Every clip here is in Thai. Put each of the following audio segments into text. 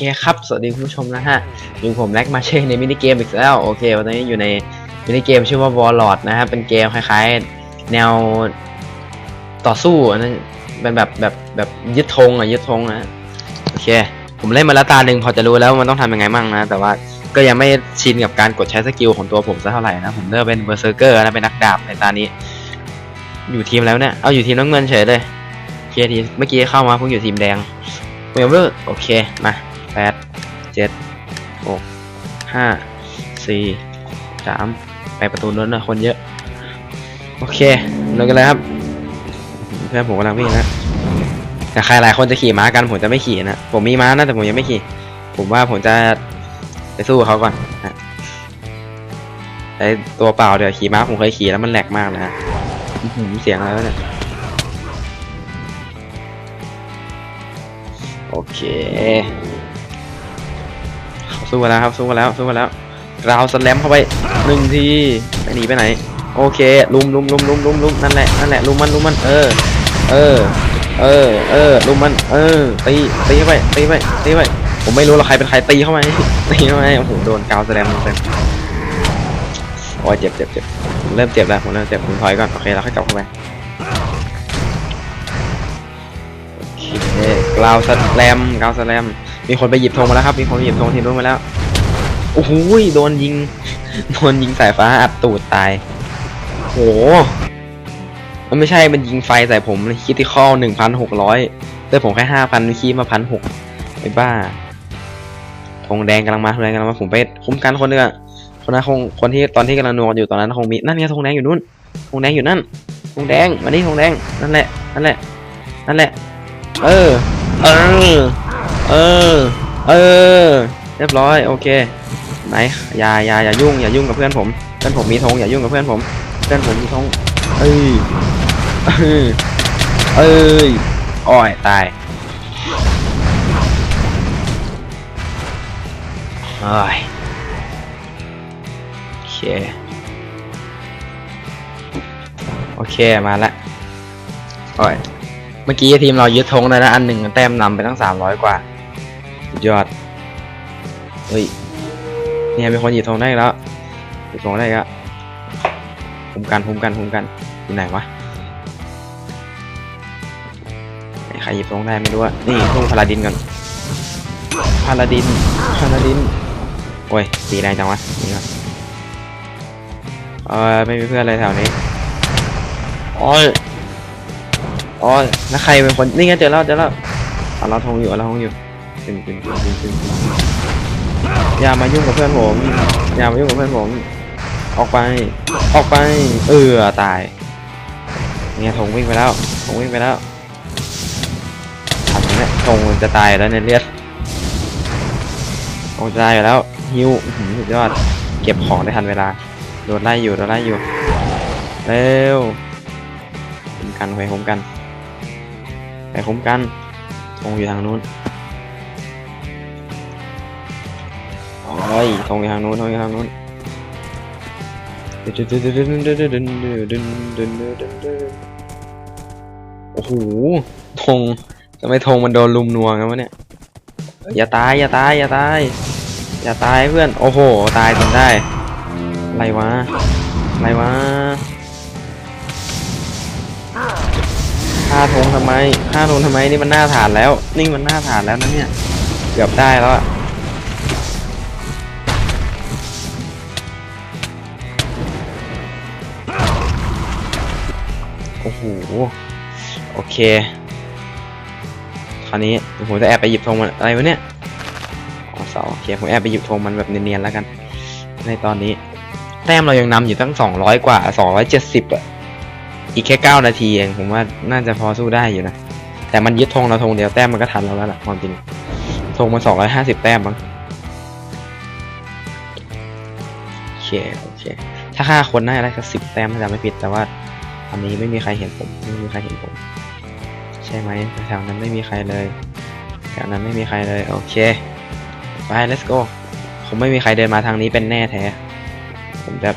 เคครับ สวัสดีคุณผู้ชมนะฮะอยู่ผมแล็กมาเช่ในมินิเกมอีกแล้ว โอเค วันนี้อยู่ในมินิเกมชื่อว่า Warlord นะฮะ เป็นเกมคล้ายๆ แนวต่อสู้อันนั้นเป็นแบบแบบแบบยึดธงอะยึดธงนะโอเค ผมเล่นมาแล้วตาหนึ่งพอจะรู้แล้วมันต้องทำยังไงมั่งนะ แต่ว่าก็ยังไม่ชินกับการกดใช้สกิลของตัวผมสักเท่าไหร่นะ ผมเลือกเป็นเบอร์เซอร์เกอร์นะเป็นนักดาบในตานี้ อยู่ทีมแล้วเนี่ย เอาอยู่ทีมน้ำเงินเฉยเลยโอเคทีเมื่อกี้เข้ามาเพิ่งอยู่ทีมแดงเวลเวอร์โอเค มา แปดเจ็ดหกห้าสี่สามไปประตูนู้นนะคนเยอะ โอเคเลยกันเลยครับ เพื่อนผมกำลังวิ่งนะแต่ใครหลายคนจะขี่ม้ากันผมจะไม่ขี่นะ ผมมีม้านะแต่ผมยังไม่ขี่ ผมว่าผมจะไปสู้เขาก่อนนะไอตัวเปล่าเดี๋ยวขี่ม้าผมเคยขี่แล้วมันแหลกมากนะฮะเสียงอะไรวเนี่ย โอเค สู้กันแล้วครับสู้กันแล้วสู้กันแล้วกราวสแลมเข้าไปหนึ่งทีไปหนีไปไหน โอเคลุมลุมลุมลุมลุมลุมนั่นแหละนั่นแหละลุมมันลุมมันเออ เออ เออ เออลุมมัน เออตีตีเข้าไปตีไปตีไปผมไม่รู้หรอกใครเป็นใครตีเข้าไปตีเข้าไปโอ้โหโดนกาวสแลมเต็มโอ้ยเจ็บเจ็บเจ็บผมเริ่มเจ็บแล้วผมเริ่มเจ็บผมถอยก่อนโอเคแล้วค่อยกลับเข้าไปโอเคกราวสแลมกราวสแลม มีคนไปหยิบธงมาแล้วครับ มีคนไปหยิบธงทีมนู้นมาแล้ว โอ้โหยโดนยิง โดนยิงสายฟ้าอัดตูดตาย โห มันไม่ใช่ มันยิงไฟใส่ผมคิดที่ข้อหนึ่งพันหกร้อยแต่ผมแค่ห้าพันคีมาพันหกไอ้บ้า ธงแดงกำลังมาธงแดงกำลังมา ผมไปคุ้มกันคนหนึงอะคนนั้นคง คนที่ตอนที่กำลังนัวกันอยู่ตอนนั้นคงมี นั่นไงธงแดงอยู่นู่น ธงแดงอยู่นั่น ธงแดง มานี่ธงแดง นั่นแหละ นั่นแหละ นั่นแหละ เออ เออ เออ เออ เรียบร้อย โอเค ไหน อย่าอย่าอย่ายุ่ง อย่ายุ่งกับเพื่อนผม เพื่อนผมมีธงอย่ายุ่งกับเพื่อนผม เพื่อนผมมีธงเอ้ย เอ้ยอ้อยตายเอ้ยโอเค โอเค มาละโอ้ยเมื่อกี้ทีมเรายึดธงได้แล้วอันหนึ่งแต้มนำไปตั้งสามร้อยกว่า สุดยอด เฮ้ย เนี่ยมีคนหยิบธงได้แล้วหยิบธงได้แล้วคุมกันคุมกันคุมกันอยู่ไหนวะใครหยิบธงได้ไม่รู้อะนี่ธงพาลาดินก่อนพาลาดินพาลาดิน โอ้ยตีแรงจังวะ นี่ครับเออไม่มีเพื่อนเลยแถวนี้โอ้ยอ๋อแล้วใครเป็นคน นี่ไงเจอแล้วเจอแล้วเราทองอยู่เราทองอยู่ ขึ้นขึ้นขึ้นขึ้นขึ้นอย่ามายุ่งกับเพื่อนผมอย่ามายุ่งกับเพื่อนผม ออกไป ออกไป เออตาย เนี่ยทงวิ่งไปแล้วทงวิ่งไปแล้วทำเนี่ยทงมันจะตายแล้วเนี่ยเลือดทงจะตายอยู่แล้วฮิวอื้อหือสุดยอด เก็บของได้ทันเวลา โดนไล่อยู่โดนไล่อยู่ เร็วคุ้มกันไปคุ้มกันไปคุ้มกันธงอยู่ทางนู้น โอ้ยธงอยู่ทางนู้นธงอยู่ทางนู้นโอ้โหธงทำไมธงมันโดนลุมนัวกันวะเนี่ย อย่าตาย อย่าตาย อย่าตาย อย่าตายเพื่อน โอ้โห ตายจนได้อะไรวะอะไรวะฆ่าธงทำไมฆ่าธงทำไม นี่มันหน้าฐานแล้ว นี่มันหน้าฐานแล้วนะเนี่ย เกือบได้แล้วอะ โอเค คราวนี้ผมจะแอบไปหยิบธงมันอะไรวะเนี่ยอ๋อเสาโอเคผมแอบไปหยิบธงมันแบบเนียนๆแล้วกัน ในตอนนี้ แต้มเรายังนำอยู่ตั้งสองร้อยกว่าสองร้อยเจ็ดสิบอะอีกแค่เก้านาทีเองผมว่าน่าจะพอสู้ได้อยู่นะ แต่มันยึดธงเราธงเดียวแต้มมันก็ทันเราแล้วล่ะความจริงธงมันสองร้อยห้าสิบแต้มมั้งโอเคโอเคถ้าฆ่าคนน่าจะได้สักสิบแต้มถ้าจำไม่ผิดแต่ว่า อันนี้ไม่มีใครเห็นผม ไม่มีใครเห็นผม ใช่ไหมแถวนั้นไม่มีใครเลยแถวนั้นไม่มีใครเลยโอเคไป let's go ผมไม่มีใครเดินมาทางนี้เป็นแน่แท้ ผมจะ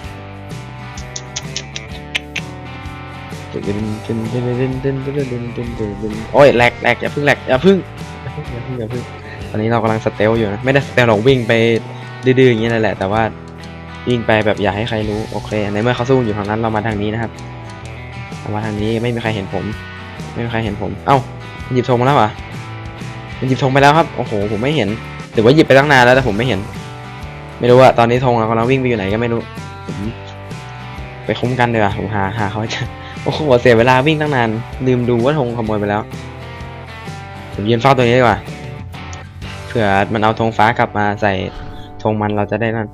โอ้ยแหลกแหลกอย่าพึ่งแหลกอย่าพึ่งอย่าพึ่งอย่าพึ่งอย่าพึ่งตอนนี้เรากำลังสเตลอยู่นะ ไม่ได้สเตลหรอกวิ่งไปดื้อๆอย่างนี้นั่นแหละ แต่ว่าวิ่งไปแบบอย่าให้ใครรู้ โอเค ในเมื่อเขาสู้อยู่ทางนั้นเรามาทางนี้นะครับ เรามาทางนี้ไม่มีใครเห็นผม ไม่มีใครเห็นผม เอ้าหยิบธงมาแล้วเหรอหยิบธงไปแล้วครับโอ้โหผมไม่เห็นหรือว่าหยิบไปตั้งนานแล้วแต่ผมไม่เห็น ไม่รู้อะตอนนี้ธงเรากำลังวิ่งไปอยู่ไหนก็ไม่รู้ผมไปคุ้มกันเดี๋ยวผมหาหาเขาจะโอ้โหเสียเวลาวิ่งตั้งนาน ลืมดูว่าธงขโมยไปแล้วผมยืนเฝ้าตัวนี้ดีกว่าเผื่อมันเอาธงฟ้ากลับมาใส่ธงมันเราจะได้นั่น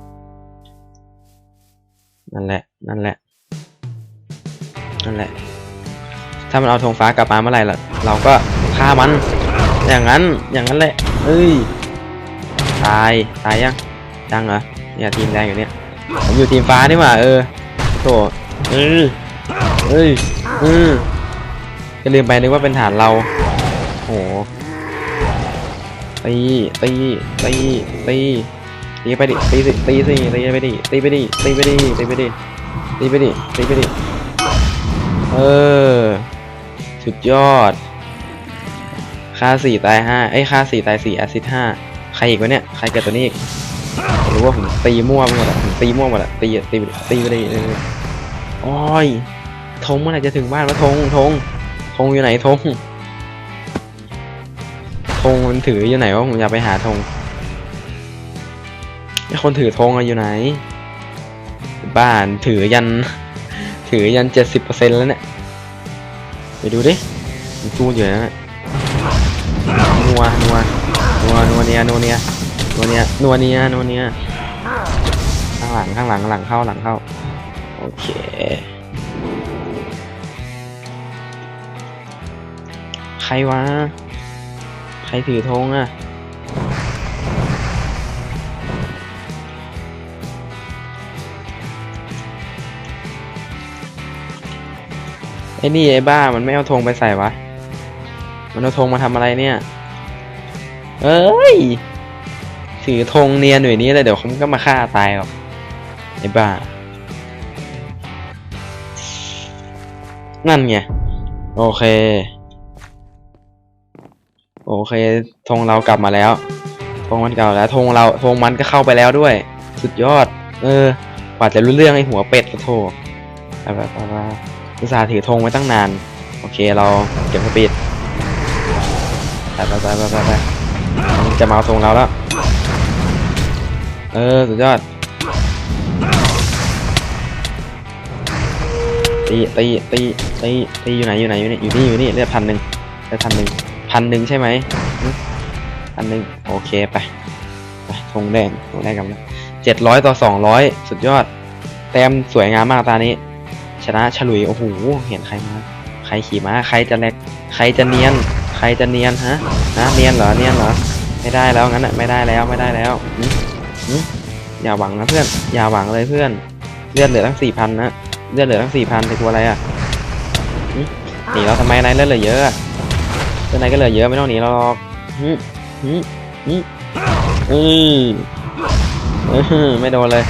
นั่นแหละ นั่นแหละ นั่นแหละ ถ้ามันเอาธงฟ้ากลับมาเมื่อไหร่ล่ะ เราก็ฆ่ามัน อย่างนั้น อย่างนั้นแหละเอ้ย ตาย ตายยังยังเหรอ เนี่ยทีมแดงอยู่เนี่ย ผมอยู่ทีมฟ้านี่หว่าเออโถเออเอ้ยเออก็ลืมไปนึกว่าเป็นฐานเรา โหตีตีตีตีตีไปดิตีสิตีสิตีไปดิตีไปดิตีไปดิตีไปดิตีไปดิตีไปดิ เออ สุดยอด ค่าสี่ตายห้าเอ้ยค่าสี่ตายสี่แอซิดห้าใครอีกวะเนี่ย ใครเกิดตัวนี้อีกผมรู้ว่าผมตีมั่วไปหมดอะผมตีมั่วหมดอะตีตีตีไปดิเออโอ้ยธงเมื่อไหร่จะถึงบ้านวะธงธงธงอยู่ไหนธงธงมันถืออยู่ไหนวะผมอยากไปหาธงไอ้คนถือธงอะอยู่ไหน บ้านถือยัน ถือยันเจ็ดสิบเปอร์เซ็นต์แล้วเนี่ย ไปดูดิมันสู้อยู่นะนัวนัวนัวนัวเนียนัวเนียนัวเนียนัวเนียนัวเนียข้างหลังข้างหลังหลังเข้าหลังเข้า โอเคใครวะ ใครถือธงอะ ไอ้นี่ไอ้บ้ามันไม่เอาธงไปใส่วะ มันเอาธงมาทำอะไรเนี่ย เอ้ยถือธงเนียนหน่วยนี้เลยเดี๋ยวเขาก็มาฆ่าตายหรอกไอ้บ้า นั่นไง โอเค โอเคธงเรากลับมาแล้วธงมันเกลับมาแล้วธงเราธงมันก็เข้าไปแล้วด้วย สุดยอด เออกว่าจะรู้เรื่องไอ้หัวเป็ดก็โทไปไปไปไป อุตส่าห์ถือธงไว้ตั้งนาน โอเคเราเก็บสปีดไปไปไปไปไปไปจะมาเอาธงเราแล้ว เออ สุดยอด ตีตีตีตีตีอยู่ไหนอยู่ไหนอยู่นี่อยู่นี่อยู่นี่เลือดพันหนึ่งเลือดพันหนึ่งพันหนึ่งใช่ไหมพันหนึ่งโอเคไปไปธงแดงธงแดงกลับมาเจ็ดร้อยต่อสองร้อยสุดยอด แต้มสวยงามมากตานี้ ชนะฉลุยโอ้โหเห็นใครมาใครขี่ม้าใครจะแลกใครจะเนียน ใครจะเนียนฮะฮะเนียนเหรอเนียนเหรอไม่ได้แล้วงั้นอะไม่ได้แล้วไม่ได้แล้วหึหึอย่าหวังนะเพื่อนอย่าหวังเลยเพื่อนเลือดเหลือตั้งสี่พันนะเลือดเหลือตั้งสี่พันในตัวอะไรอะหนีเราทำไมนายเลือดเหลือเยอะเลือดนายก็เหลือเยอะไม่ต้องหนีเราหรอกหึหึหึเออเออไม่โดนเลย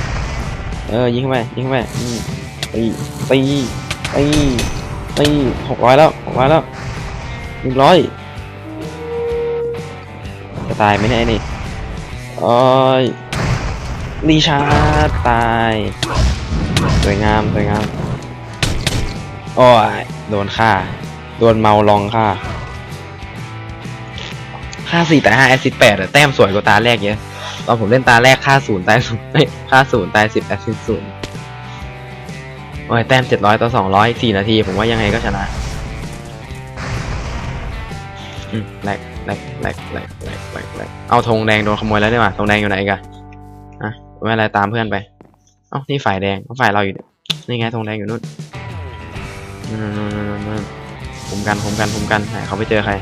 เออยิงเข้าไปยิงเข้าไปอืม ตีตีตีตีหกร้อยแล้วหกร้อยแล้วหนึ่งร้อยจะตายไหมเนี่ยนี่โอ้ยรีชาร์ดตายสวยงามสวยงามโอ้ยโดนฆ่า โดนเมาลองฆ่าค่าสี่แต่ห้าแอซิดแปดแต้มสวยกว่าตาแรกเยอะตอนผมเล่นตาแรกค่าศูนย์ตายศูนย์เอ้ยค่าศูนย์ตายสิบแอซิดศูนย์ โอ้ยแต้มเจ็ดร้อยต่อสองร้อยสี่นาที ผมว่ายังไงก็ชนะอืมแหลกแหลกแหลกแหลกแหลกแหลกแลกเอาธงแดงโดนขโมยแล้วนี่หว่าธงแดงอยู่ไหนกันอะไม่เป็นไรตามเพื่อนไป เอ้านี่ฝ่ายแดงฝ่ายเราอยู่นี่ไงธงแดงอยู่นู่นนู่นนู่นนู่นนู่นนู่นผมกันผมกันผมกันไหนเขาไปเจอใคร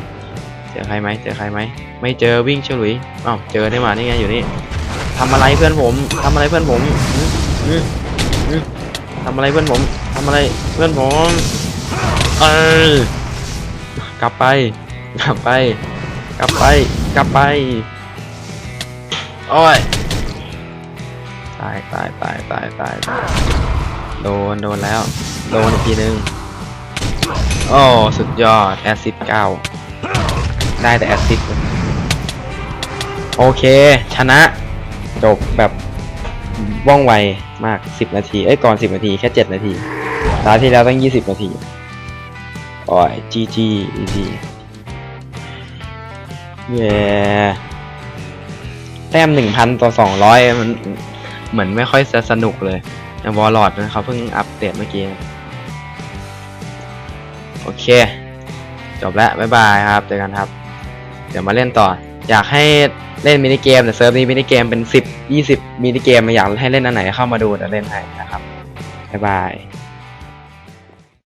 เจอใครไหมเจอใครไหมไม่เจอวิ่งเฉลุยอ้าวเจอได้มานี่ไงอยู่นี่ทำอะไรเพื่อนผมทำอะไรเพื่อนผมอืม ทำอะไรเพื่อนผมทำอะไรเพื่อนผมเออกลับไป กลับไป กลับไป กลับไปโอ้ยตายตายตายตายตายตายโดนโดนแล้ว โดนอีกทีนึงโอ้สุดยอด แอซิดเก้าได้แต่แอซิดโอเค ชนะ จบแบบ ว่องไวมาก10นาทีเอ้ยก่อน10นาทีแค่7นาทีตาที่แล้วตั้ง20นาทีโอ้ย GG easy เย้แต้ม1,000ต่อ200มันเหมือนไม่ค่อยจะสนุกเลยอย่างวอลลอดนะเขาเพิ่งอัปเดตเมื่อกี้ โอเค จบแล้ว บ๊ายบายครับ เจอกันครับ เดี๋ยวมาเล่นต่อ อยากให้ เล่นมินิเกมแต่เซิร์ฟนี้มินิเกมเป็น 10 20มินิเกมอยากให้เล่นอันไหนเข้ามาดูเดี๋ยวเล่นให้นะครับบ๊ายบาย